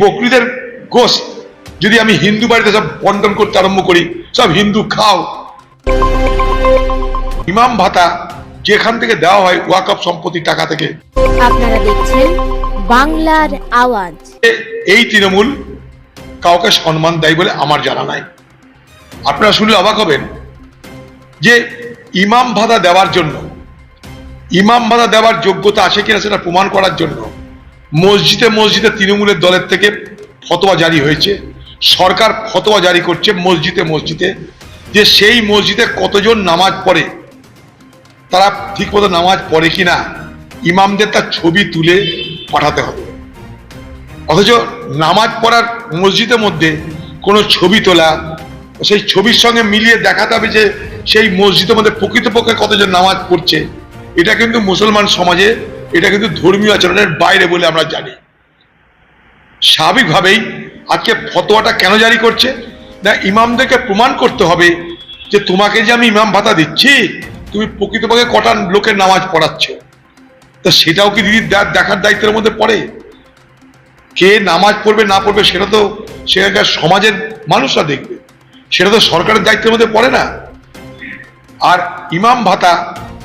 বকরিদের গোশ যদি আমি হিন্দু বাড়িতে সব বন্টন করতে আরম্ভ করি সব হিন্দু খাও। ইমাম ভাতা যেখান থেকে দেওয়া হয় ওয়াকফ সম্পত্তি টাকা থেকে। আপনারা দেখছেন বাংলার আওয়াজ। এই তৃণমূল কাউকে সম্মান দেয় বলে আমার জানা নাই। আপনারা শুনলে অবাক হবেন যে ইমাম ভাতা দেওয়ার জন্য ইমাম ভাতা দেওয়ার যোগ্যতা আছে কিনা সেটা প্রমাণ করার জন্য মসজিদে মসজিদে তৃণমূলের দলের থেকে ফতোয়া জারি হয়েছে। সরকার ফতোয়া জারি করছে মসজিদে মসজিদে যে সেই মসজিদে কতজন নামাজ পড়ে, তারা ঠিকমতো নামাজ পড়ে কিনা ইমামদের তার ছবি তুলে পাঠাতে হবে। অথচ নামাজ পড়ার মসজিদের মধ্যে কোনো ছবি তোলা, সেই ছবির সঙ্গে মিলিয়ে দেখাতে হবে যে সেই মসজিদের মধ্যে প্রকৃতপক্ষে কতজন নামাজ পড়ছে, এটা কিন্তু মুসলমান সমাজে এটা কিন্তু ধর্মীয় আচরণের বাইরে বলে আমরা জানি। স্বাভাবিকভাবেই আজকে ফতোয়াটা কেন জারি করছে? না, ইমামদেরকে প্রমাণ করতে হবে যে তোমাকে যে আমি ইমাম ভাতা দিচ্ছি, তুমি প্রকৃতপক্ষে কটা লোকের নামাজ পড়াচ্ছ। তা সেটাও কি দিদি দেখার দায়িত্বের মধ্যে পড়ে? কে নামাজ পড়বে, না পড়বে, সেটা তো সেখানকার সমাজের মানুষরা দেখবে। সেটা তো সরকারের দায়িত্বের মধ্যে পড়ে না। আর ইমাম ভাতা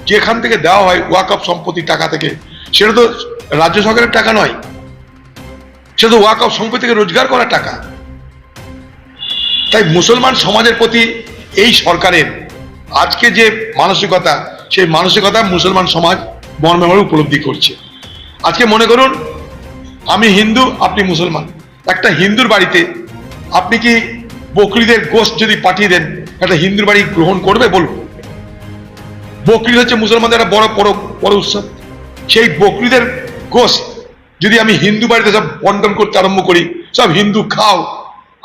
যেখান থেকে দেওয়া হয় ওয়াকফ সম্পত্তি টাকা থেকে, সেটা তো রাজ্য সরকারের টাকা নয়। সেটা তো ওয়াকফ সম্পত্তি থেকে রোজগার করা টাকা। তাই মুসলমান সমাজের প্রতি এই সরকারের আজকে যে মানসিকতা, সেই মানসিকতা মুসলমান সমাজ মর্মে উপলব্ধি করছে। আজকে মনে করুন, আমি হিন্দু, আপনি মুসলমান। একটা হিন্দুর বাড়িতে আপনি কি বকরিদের গোষ্ঠ যদি পাঠিয়ে দেন, একটা হিন্দুর বাড়ি গ্রহণ করবে বলুন। বকরি হচ্ছে মুসলমানদের একটা বড় বড় বড় উৎসব। সেই বকরিদের গোষ্ঠ যদি আমি হিন্দু বাড়িতে সব বন্টন করতে আরম্ভ করি, সব হিন্দু খাও,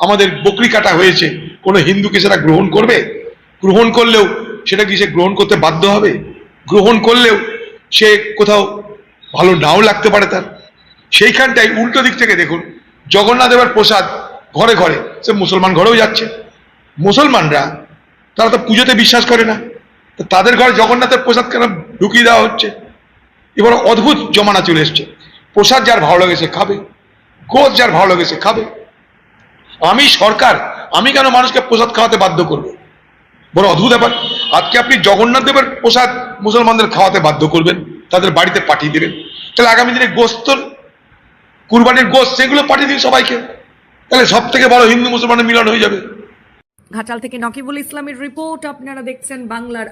আমাদের বকরি কাটা হয়েছে, কোনো হিন্দুকে সেটা গ্রহণ করবে? গ্রহণ করলেও সেটা কি সে গ্রহণ করতে বাধ্য হবে? গ্রহণ করলেও সে কোথাও ভালো নাও লাগতে পারে তার। সেইখানটাই উল্টো দিক থেকে দেখুন, জগন্নাথ দেবের প্রসাদ ঘরে ঘরে, সে মুসলমান ঘরেও যাচ্ছে। মুসলমানরা, তারা তো পুজোতে বিশ্বাস করে না। তাদের ঘরে জগন্নাথের প্রসাদ কেন ঢুকিয়ে দেওয়া হচ্ছে? এবার অদ্ভুত জমানা চলে এসছে। প্রসাদ যার ভালো লাগে সে খাবে গোস যার ভালো লাগে সে খাবে। আমি সরকার, আমি কেন মানুষকে প্রসাদ খাওয়াতে বাধ্য করব? বড় অদ্ভুত ব্যাপার। আজকে আপনি জগন্নাথ দেবের প্রসাদ মুসলমানদের খাওয়াতে বাধ্য করবেন, তাদের বাড়িতে পাঠিয়ে দেবেন। তাহলে আগামী দিনে গোস্ত, কুরবানির গোস্ত সেগুলো পাঠিয়ে দিন সবাইকে। তাহলে সব থেকে বড় হিন্দু মুসলমানের মিলন হয়ে যাবে। ঘাটাল থেকে নকিবুল ইসলামের রিপোর্ট আপনারা দেখছেন বাংলার